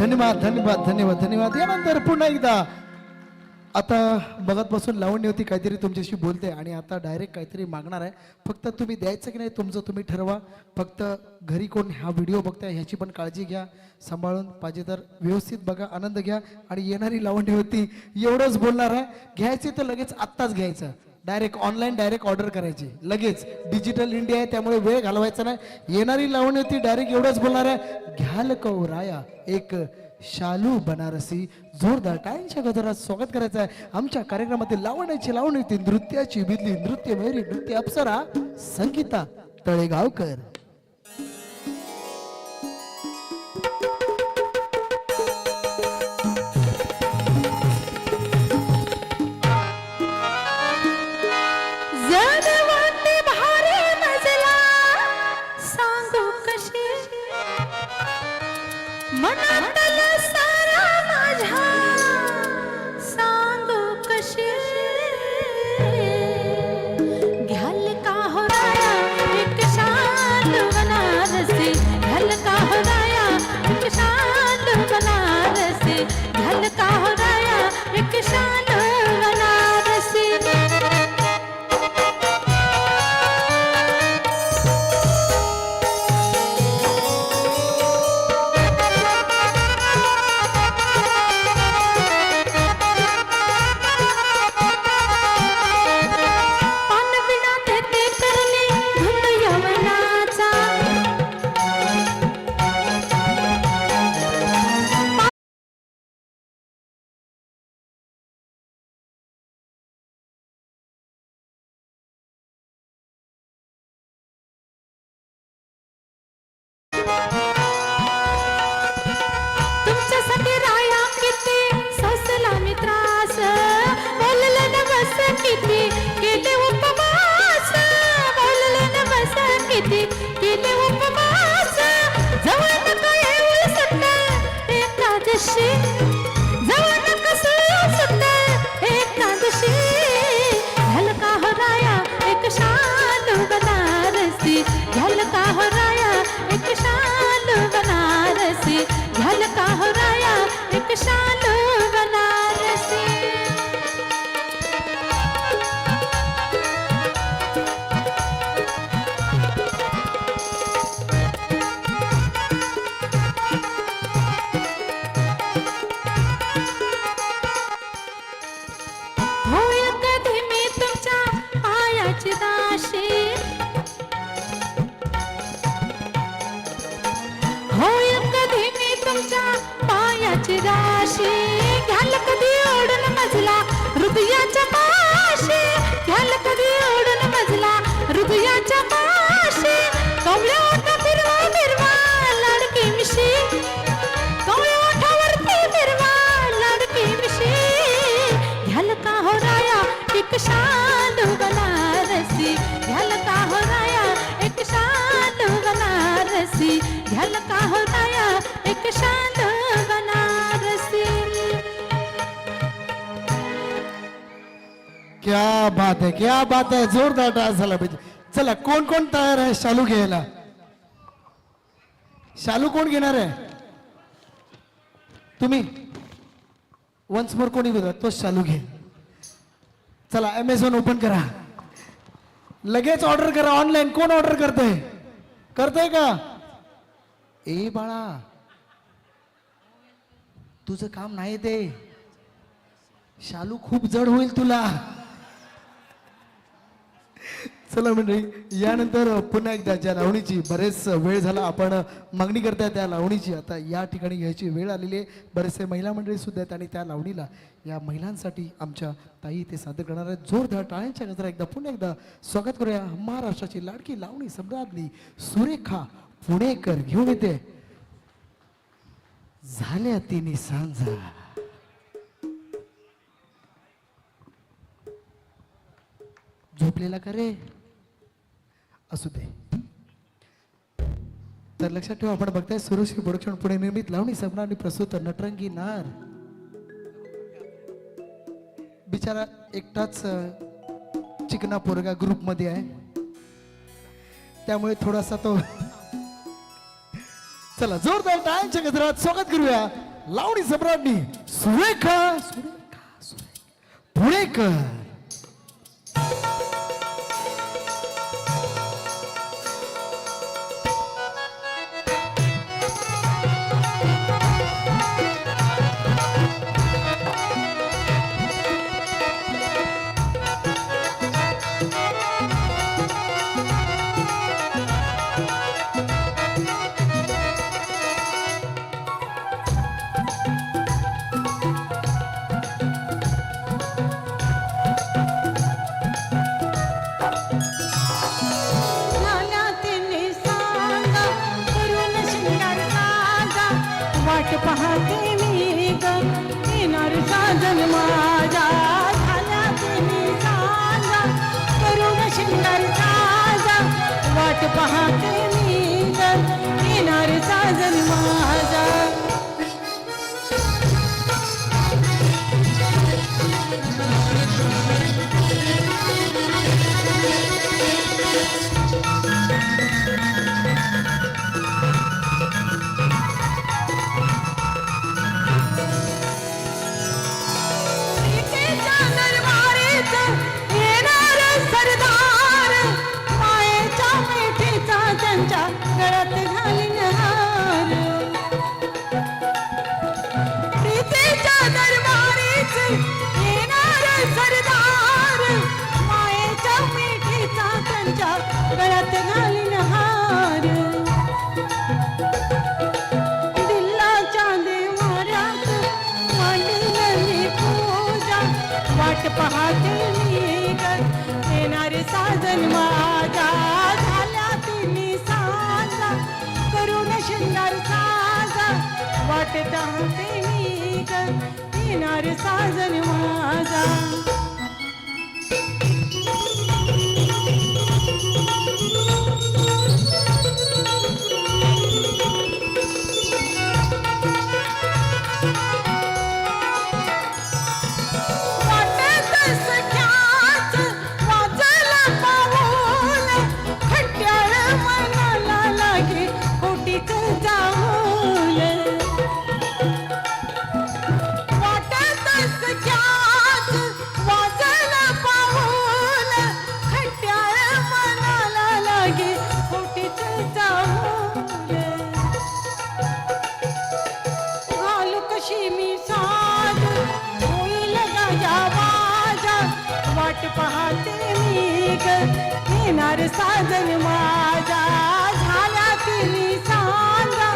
धन्यवाद धन्यवाद धन्यवाद धन्यवाद. यानंतर पुन्हा एकदा. आता बघत बसून लावणी होती काहीतरी तुमच्याशी बोलते आणि आता डायरेक्ट काहीतरी मागणार आहे. फक्त तुम्ही द्यायचं की नाही तुमचं तुम्ही ठरवा. फक्त घरी कोण हा व्हिडिओ बघताय ह्याची पण काळजी घ्या. सांभाळून पाहिजे तर व्यवस्थित बघा आनंद घ्या. आणि येणारी लावणी होती एवढंच बोलणार आहे. घ्यायचं तर लगेच आत्ताच घ्यायचं. डायरेक्ट ऑनलाईन डायरेक्ट ऑर्डर करायची. लगेच डिजिटल इंडिया आहे त्यामुळे वेळ घालवायचा नाही. येणारी लावणी होती डायरेक्ट एवढंच बोलणार आहे. घ्याल कौराया एक शालू बनारसी. जोरदार टाळ्यांच्या गजरात स्वागत करायचं आहे. आमच्या कार्यक्रमातील लावण्याची लावणी होती नृत्याची बिदली नृत्य मेरी नृत्य अप्सरा संगीता तळेगावकर. एक शालू बात आहे क्या बात आहे जोरदार डान्स झाला पाहिजे. चला कोण कोण तयार आहे? शालू घ्यायला. शालू कोण घेणार आहे? तुम्ही? वन्स मोर कोणी बघा तो शालू घे. चला अमेझॉन ओपन करा. लगेच ऑर्डर करा ऑनलाईन कोण ऑर्डर करतंय? करतय का? ए बाळा. तुझं काम नाही ते. शालू खूप जड होईल तुला. चला मंडळी यानंतर पुन्हा एकदा ज्या लावणीची बरेच वेळ झाला आपण मागणी करताय त्या लावणीची. आता या ठिकाणी घ्यायची वेळ आलेली आहे. बरेचसे महिला मंडळी सुद्धा आहेत आणि त्या लावणीला या महिलांसाठी आमच्या ताई ते सादर करणार आहेत. जोरदार टाळ्यांच्या गजरा एकदा पुन्हा एकदा स्वागत करूया. महाराष्ट्राची लाडकी लावणी सम्राज्ञी सुरेखा पुणेकर घेऊन येते. झाल्या तिने सांजा. झोपलेला का रे? असू दे. तर लक्षात ठेवा आपण बघताय सुरुश्री प्रोडक्शन पुढे निर्मित लावणी सपना आणि प्रस्तुत नटरंगी नार. बिचारा एकटाच चिकना पोरगा ग्रुपमध्ये आहे. त्यामुळे थोडासा तो चला जोरदार टाळ्यांच्या गजरात स्वागत करूया. लावणी सम्राटनी सुरेखा. सुरेखा सुरेखा. पुणेकर साजन वाट पाहते मी ग येणार साजन माझा. झाला तिन्ही सांगा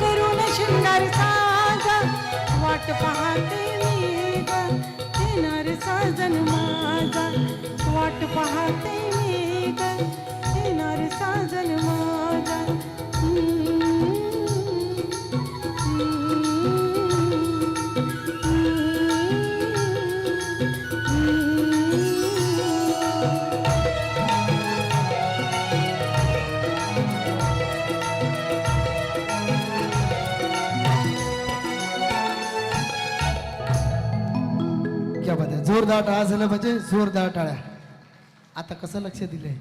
करून शृंगार साजा. वाट पाहते मी ग येणार साजन माझा. वाट पाहते मी ग येणार साजन माझा जोरदार टाळा झालं म्हणजे जोरदार टाळ्या आता कसं लक्ष दिलंय?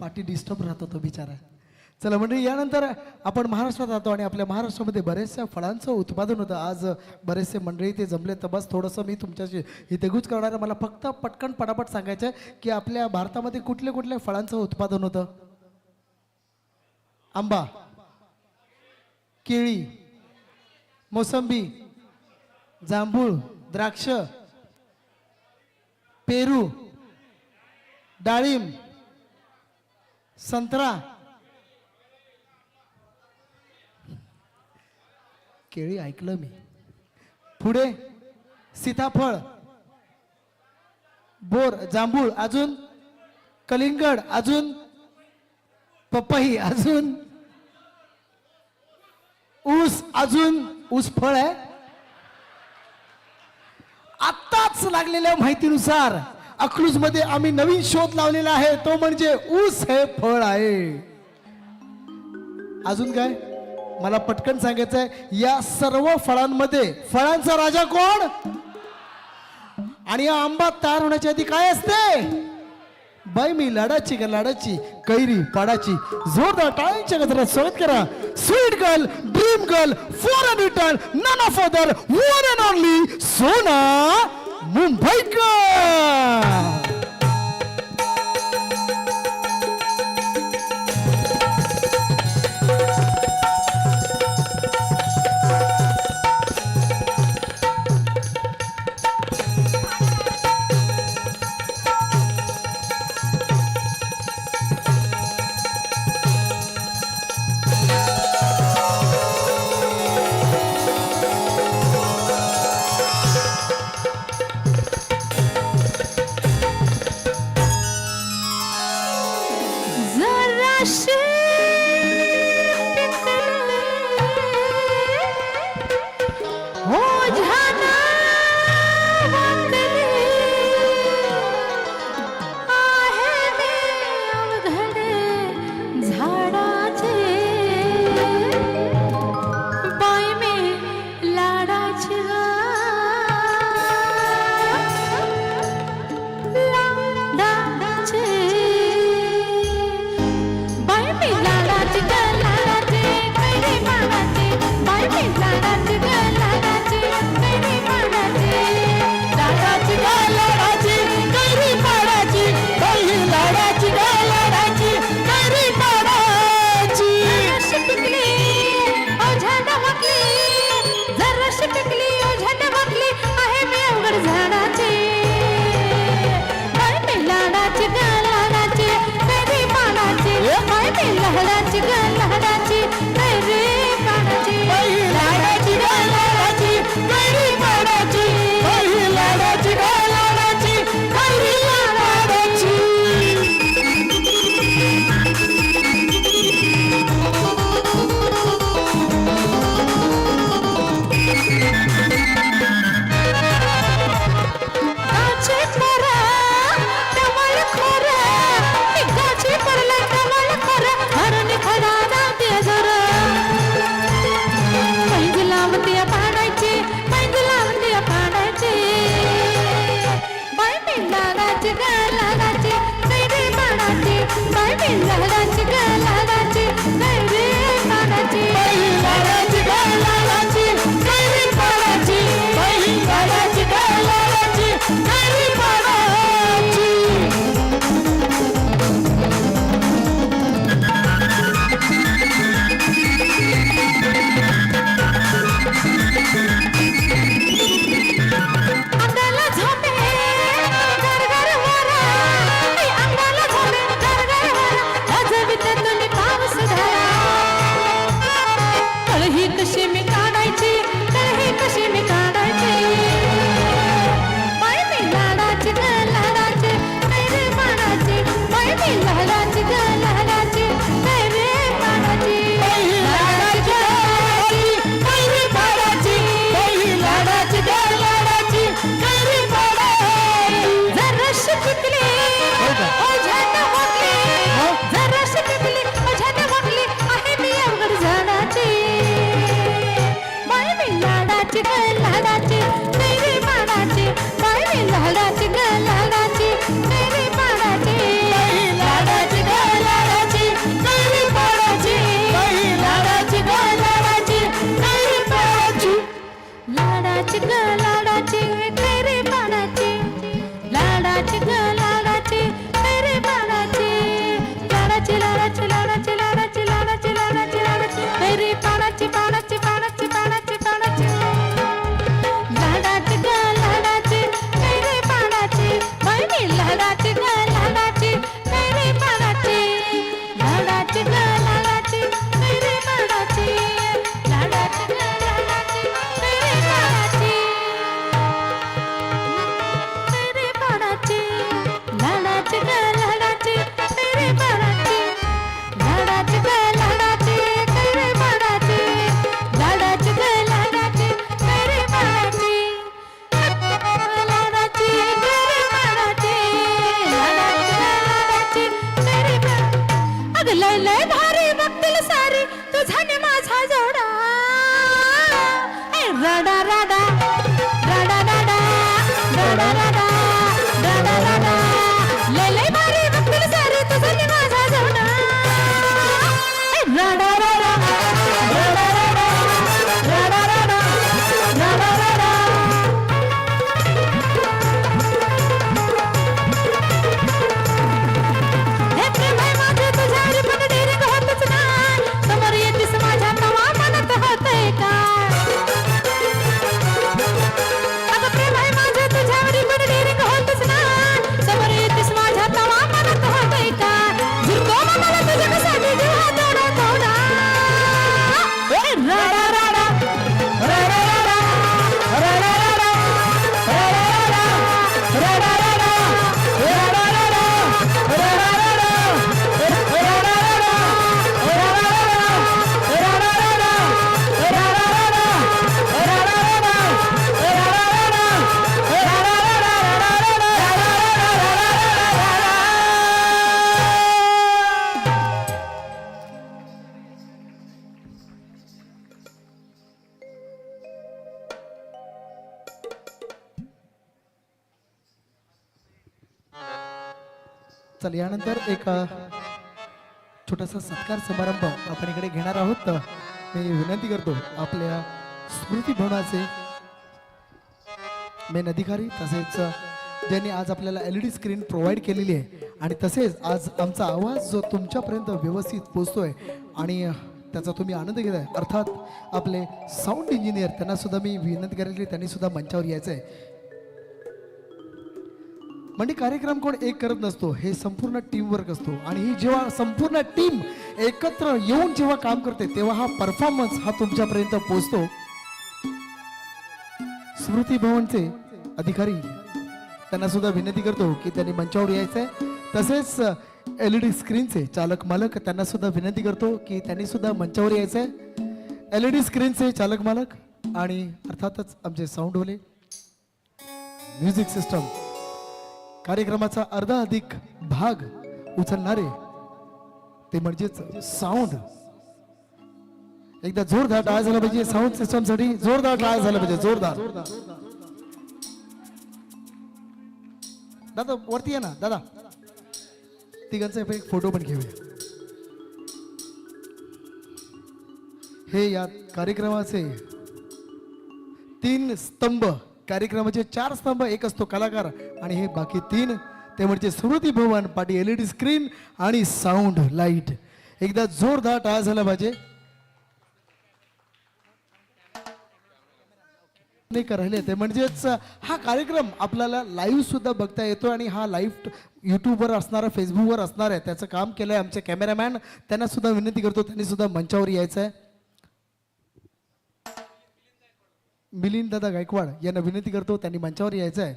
पाठी डिस्टर्ब राहतो तो बिचारा. चला म्हणजे यानंतर आपण महाराष्ट्रात राहतो आणि आपल्या महाराष्ट्रामध्ये बरेचशा फळांचं उत्पादन होतं. आज बरेचसे मंडळी ते जमले तर बस थोडंसं मी तुमच्याशी इथे गुज करणार आहे. मला फक्त पटकन पटापट सांगायचं आहे की आपल्या भारतामध्ये कुठले कुठल्या फळांचं उत्पादन होतं? आंबा केळी मोसंबी जांभूळ द्राक्ष पेरू डाळिंब संत्रा. केळी ऐकलं मी. पुढे सीताफळ बोर जांभूळ अजून कलिंगड अजून पपई अजून ऊस अजून ऊस फळ आहे. आत्ताच लागलेल्या माहितीनुसार अकलूजमध्ये आम्ही नवीन शोध लावलेला आहे. तो म्हणजे ऊस हे फळ आहे. अजून काय? मला पटकन सांगायचंय या सर्व फळांमध्ये फळांचा राजा कोण? आणि या आंबा तयार होण्याच्या आधी काय असते? बाई मी लाडाची का लाडाची कैरी पाडाची. जोरदार टाळ्यांच्या गजरात स्वागत करा. Sweet girl dream girl for an return none of other one and only Sona Mumbaikar. Bye मी लाडाची ग नाच गला चल यानंतर एक छोटासा सत्कार समारंभ आपण इकडे घेणार आहोत. मी विनंती करतो आपल्या स्मृती भवनाचे मेन अधिकारी तसेच ज्यांनी आज आपल्याला L E D screen provide केलेली आहे. आणि तसेच आज आमचा आवाज जो तुमच्यापर्यंत व्यवस्थित पोचतोय आणि त्याचा तुम्ही आनंद घेत आहे अर्थात आपले साऊंड इंजिनियर त्यांना सुद्धा मी विनंती करायची त्यांनीसुद्धा त्यांनी सुद्धा मंचावर यायचं आहे म्हणजे कार्यक्रम कोण एक करत नसतो हे संपूर्ण टीम वर्क असतो. आणि ही जेव्हा संपूर्ण टीम एकत्र येऊन जेव्हा काम करते तेव्हा हा परफॉर्मन्स हा तुमच्यापर्यंत पोहोचतो. स्मृती भवनचे अधिकारी त्यांना सुद्धा विनंती करतो की त्यांनी मंचावर यायचंय. तसेच एल ई डी स्क्रीनचे चालक मालक त्यांना सुद्धा विनंती करतो की त्यांनी सुद्धा मंचावर यायचंय. एल ई डी स्क्रीनचे चालक मालक आणि अर्थातच आमचे साऊंडवाले म्युझिक सिस्टम कार्यक्रमाचा अर्धा अधिक भाग उचलणारे ते म्हणजेच साऊंड एकदा जोरदार टाळ झाला पाहिजे साऊंड सिस्टमसाठी जोरदार टाळ झाला पाहिजे जोरदार. दादा वरती आहे ना दादा. तिघांचा एक फोटो पण घेऊया. हे या कार्यक्रमाचे तीन स्तंभ. कार्यक्रमाचे चार स्तंभ एक असतो कलाकार आणि हे बाकी तीन. ते म्हणजे स्मृती भवन पाठी डी स्क्रीन आणि साऊंड लाइट एकदा जोरदार टाळा झाला पाहिजे. नाही का राहिले? ते म्हणजेच हा कार्यक्रम आपल्याला लाईव्ह सुद्धा बघता येतो आणि हा लाईव्ह युट्यूबवर असणारा फेसबुकवर असणार आहे. त्याचं काम केलं आहे आमचे कॅमेरामॅन त्यांना सुद्धा विनंती करतो त्यांनी सुद्धा मंचावर यायचं आहे मिलिंद दादा गायकवाड यांना विनंती करतो त्यांनी मंचावर यायचं आहे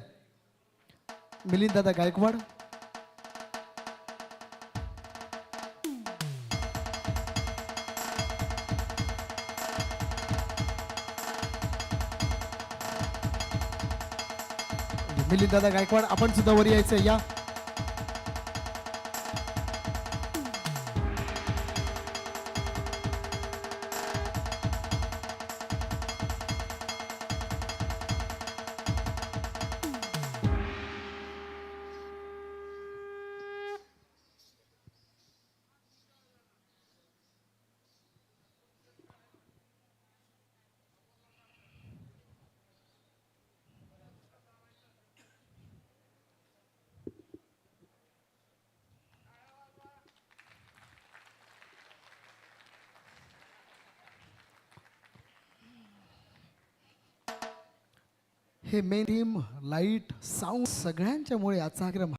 मिलिंद दादा गायकवाड. मिलिंद दादा गायकवाड आपण सुद्धा वर यायचं या हे मेन थीम लाइट साऊंड सगळ्यांच्यामुळे आजचा कार्यक्रम